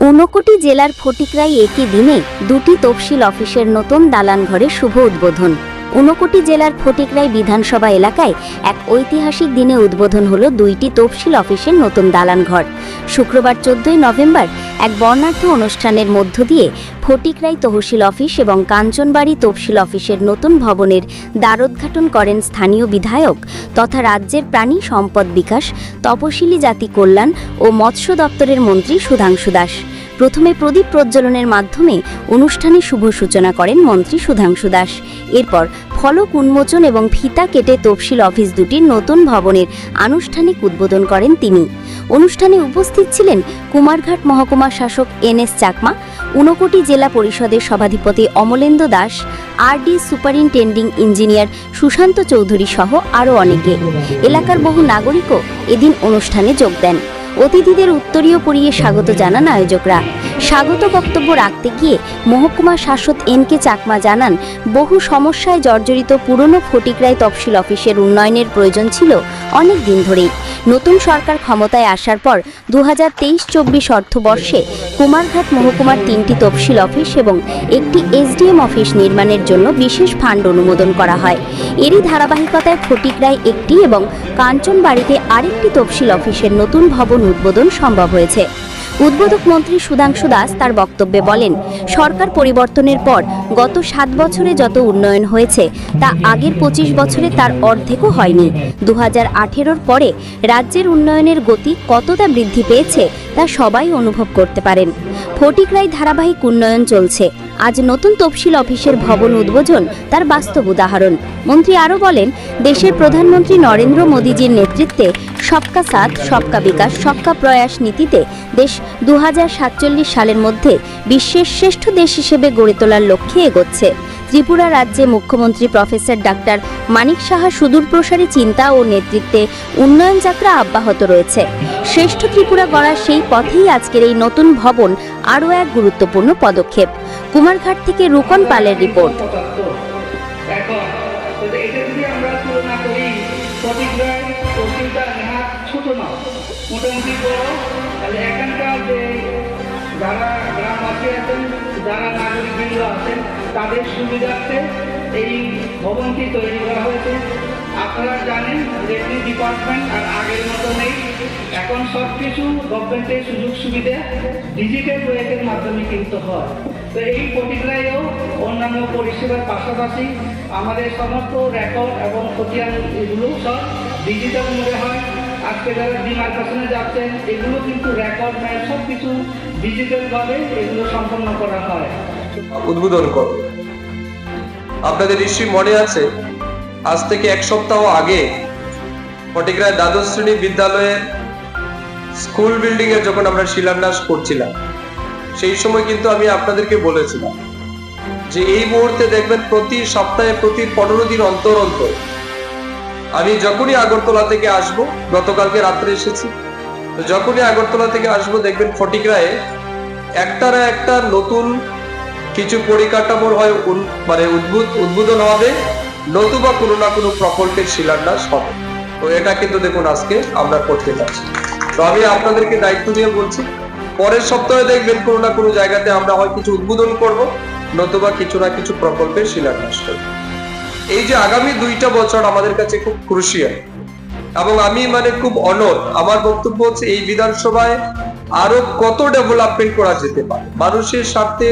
ঊনকোটি জেলার ফটিকরাই একই দিনে দুটি তফসিল অফিসের নতুন দালান ঘরে শুভ উদ্বোধন। ঊনকোটি জেলার ফটিকরাই বিধানসভা এলাকায় এক ঐতিহাসিক দিনে উদ্বোধন হলো দুইটি তফসিল অফিসের নতুন দালান ঘর। শুক্রবার চোদ্দই নভেম্বর এক বর্ণাঢ্য অনুষ্ঠানের মধ্য দিয়ে ফটিকরাই তহসিল অফিস এবং কাঞ্চনবাড়ি তফসিল অফিসের নতুন ভবনের দ্বারোদ্ঘাটন করেন স্থানীয় বিধায়ক তথা রাজ্যের প্রাণী সম্পদ বিকাশ, তপশিলি জাতি কল্যাণ ও মৎস্য দপ্তরের মন্ত্রী সুধাংশু দাস। প্রথমে প্রদীপ প্রজ্বলনের মাধ্যমে অনুষ্ঠানে শুভ সূচনা করেন মন্ত্রী সুধাংশু দাস। এরপর ফলক উন্মোচন এবং ফিতা কেটে তফসিল অফিস দুটির নতুন ভবনের আনুষ্ঠানিক উদ্বোধন করেন তিনি। অনুষ্ঠানে উপস্থিত ছিলেন কুমারঘাট মহকুমা শাসক এন এস চাকমা, ঊনকোটি জেলা পরিষদের সভাধিপতি Amalendu Das R D superintending engineer Sushanta Choudhury সহ আরও অনেকে। এলাকার বহু নাগরিকও এদিন অনুষ্ঠানে যোগ দেন। অতিথিদের উত্তরীয় পরিয়ে স্বাগত জানান আয়োজকরা। স্বাগত বক্তব্য রাখতে গিয়ে মহকুমা শাসক এন কে চাকমা জানান, বহু সমস্যায় জর্জরিত পুরনো ফটিকরাই তফসিল অফিসের উন্নয়নের প্রয়োজন ছিল অনেক দিন ধরেই। নতুন সরকার ক্ষমতায় আসার পর দু হাজার তেইশ চব্বিশ অর্থবর্ষে কুমারঘাট মহকুমার তিনটি তফসিল অফিস এবং একটি এসডিএম অফিস নির্মাণের জন্য বিশেষ ফান্ড অনুমোদন করা হয়। এরই ধারাবাহিকতায় ফটিকরায় একটি এবং কাঞ্চনবাড়িতে আরেকটি তফসিল অফিসের নতুন ভবন উদ্বোধন সম্ভব হয়েছে। উদ্বোধক মন্ত্রী সুধাংশু দাস তার বক্তব্যে বলেন, সরকার পরিবর্তনের পর গত সাত বছরে যত উন্নয়ন হয়েছে, তা আগের পঁচিশ বছরে তার অর্ধেকও হয়নি। দু হাজার পরে রাজ্যের উন্নয়নের গতি কতটা বৃদ্ধি পেয়েছে, তা সবাই অনুভব করতে পারেন। ফটিকরাই ধারাবাহিক উন্নয়ন চলছে। আজ নতুন তফসিল অফিসের ভবন উদ্বোধন তার বাস্তব উদাহরণ। মন্ত্রী আরও বলেন, দেশের প্রধানমন্ত্রী নরেন্দ্র মোদীজির নেতৃত্বে সবকা সাথ, সবকা বিকাশ, সবকা প্রয়াস নীতিতে দেশ দু হাজার সাতচল্লিশ সালের মধ্যে বিশ্বের শ্রেষ্ঠ দেশ হিসেবে গড়ে তোলার লক্ষ্যে এগোচ্ছে। ত্রিপুরা রাজ্যে মুখ্যমন্ত্রী প্রফেসর ডাক্তার মানিক সাহা সুদূরপ্রসারী চিন্তা ও নেতৃত্বে উন্নয়ন যাত্রা অব্যাহত রয়েছে। শ্রেষ্ঠ ত্রিপুরা গড়ার সেই পথেই আজকের এই নতুন ভবন আরও এক গুরুত্বপূর্ণ পদক্ষেপ। কুমারঘাট থেকে রুকন পালের রিপোর্ট। যারা আছেন তাদের সুবিধার্থে এই ভবনটি তৈরি করা হয়েছে। আপনারা জানেন রেভিনিউ ডিপার্টমেন্ট আর আগের মতো নেই। এখন সব কিছু গভর্নমেন্টের সুযোগ সুবিধা ডিজিটাল প্রয়োগের মাধ্যমে কিন্তু হয়। তো এই প্রতিক্রিয়ায়ও অন্যান্য পরিষেবার পাশাপাশি আমাদের সমস্ত রেকর্ড এবং খতিয়ান এগুলো সব ডিজিটাল মোডে হয়। আজকে যারা ডিমার্কেশনে যাচ্ছেন, এগুলো কিন্তু রেকর্ড নেয় সব কিছু ডিজিটালভাবে এগুলো সম্পন্ন করা হয়। উদ্বোধন করব। আপনাদের নিশ্চয়ই মনে আছে, আজ থেকে এক সপ্তাহ আগে ফটিকরায় দ্বাদশ শ্রেণি বিদ্যালয়ের স্কুল বিল্ডিং এর যখন আমরা শিলান্যাস করছিলাম, সেই সময় কিন্তু আমি আপনাদেরকে বলেছিলাম যে এই মুহূর্তে দেখবেন প্রতি সপ্তাহে প্রতি পনেরো দিন অন্তর অন্তর আমি যখনই আগরতলা থেকে আসব, গতকালকে রাত্রে এসেছি যখনই আগরতলা থেকে আসব দেখবেন ফটিকরায় একটার একটা নতুন কিছু পরিকাঠামোর হয় মানে উদ্ভুত, উদ্বোধন হবে, নতুবা কোনো না কোনো প্রকল্পের শিলান্যাস হবে। তো এটা কিন্তু দেখুন আজকে আমরা করতে যাচ্ছি। তো আমি আপনাদেরকে দায়িত্ব নিয়ে বলছি, পরের সপ্তাহে দেখবেন কোনো না কোনো জায়গাতে আমরা হয় কিছু উদ্বোধন করব, নতুবা কিছু না কিছু প্রকল্পের শিলান্যাস করব। এই যে আগামী দুইটা বছর আমাদের কাছে খুব ক্রুশিয়াল এবং আমি মানে খুব অনর আমার বক্তব্য হচ্ছে এই বিধানসভায় আরও কত ডেভেলপমেন্ট করা যেতে পারে। মানুষের স্বার্থে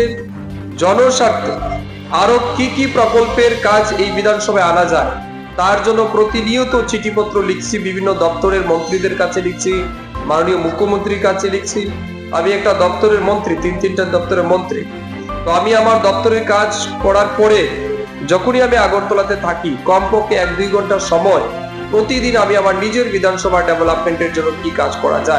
জনস্বার্থে। আরও কি কি প্রকল্পের কাজ এই বিধানসভায় আনা যায়, তার জন্য প্রতিনিয়ত চিঠিপত্র লিখছি, বিভিন্ন দপ্তরের মন্ত্রীদের কাছে লিখছি, মাননীয় মুখ্যমন্ত্রীর কাছে লিখছি। আমি একটা দপ্তরের মন্ত্রী, তিন তিনটা দপ্তরের মন্ত্রী। তো আমি আমার দপ্তরের কাজ করার পরে যখনই আমি আগরতলাতে থাকি, কমপক্ষে এক দুই ঘণ্টা সময় প্রতিদিন আমি আমার নিজের বিধানসভা ডেভেলপমেন্টের জন্য কি কাজ করা যায়